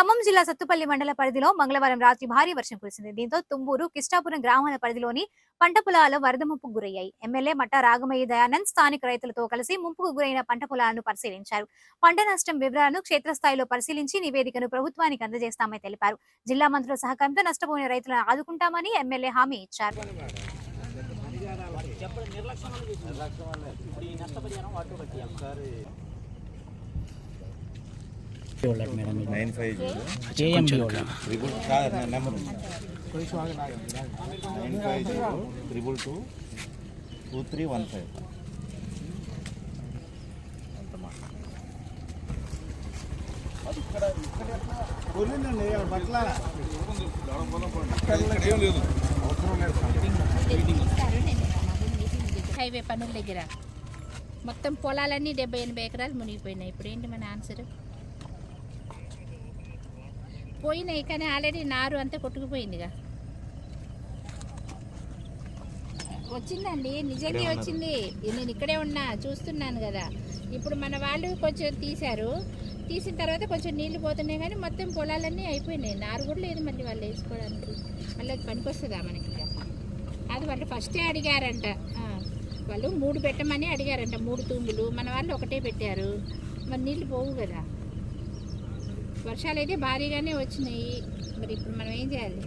సత్తుపల్లి మండల పరిధిలో మంగళవారం రాత్రి భారీ వర్షం కురిసింది. దీంతో తుమ్మూరు కిష్టాపురం గ్రామాల పరిధిలోని పంట పొలాలు వరద ముప్పుకు గురయ్యాయి. ఎమ్మెల్యే మట్ట రాగమయ్య దయానంద్ స్థానిక రైతులతో కలిసి ముంపుకు గురైన పంట పొలాలను పరిశీలించారు. పంట నష్టం వివరాలను క్షేత్రస్థాయిలో పరిశీలించి నివేదికను ప్రభుత్వానికి అందజేస్తామని తెలిపారు. జిల్లా మంత్రుల సహకారంతో నష్టపోయిన రైతులను ఆదుకుంటామని ఎమ్మెల్యే హామీ ఇచ్చారు. చెప్పడం నిర్లక్ష్యం. ఇప్పుడు ఈ నష్టపరిహారం కట్టియాలి. Nine five zero. జేఎంబీ వాళ్ళు త్రిబుల్ కాదు నా నెంబర్ ఉంది. Nine five zero triple two two three one five. Highway పనుల దగ్గర. మొత్తం పొలాలన్నీ డెబ్బై ఎనభై ఎకరాలు మునిగిపోయినాయి. ఇప్పుడు ఏంటి మన ఆన్సర్? పోయినాయి కానీ ఆల్రెడీ నారు అంతా కొట్టుకుపోయిందిగా. వచ్చిందండి నిజంగా వచ్చింది. నేను ఇక్కడే ఉన్నా చూస్తున్నాను కదా. ఇప్పుడు మన వాళ్ళు కొంచెం తీశారు. తీసిన తర్వాత కొంచెం నీళ్ళు పోతున్నాయి కానీ మొత్తం పొలాలన్నీ అయిపోయినాయి. నారు కూడా లేదు మళ్ళీ వాళ్ళు వేసుకోవడానికి. మళ్ళీ అది పనికొస్తుందా మనకి అది వాళ్ళు ఫస్టే అడిగారంట. వాళ్ళు మూడు పెట్టమని అడిగారంట. మూడు తూములు. మన వాళ్ళు ఒకటే పెట్టారు. మరి నీళ్ళు పోవు కదా. వర్షాలు అయితే భారీగానే వచ్చినాయి. మరి ఇప్పుడు మనం ఏం చేయాలి?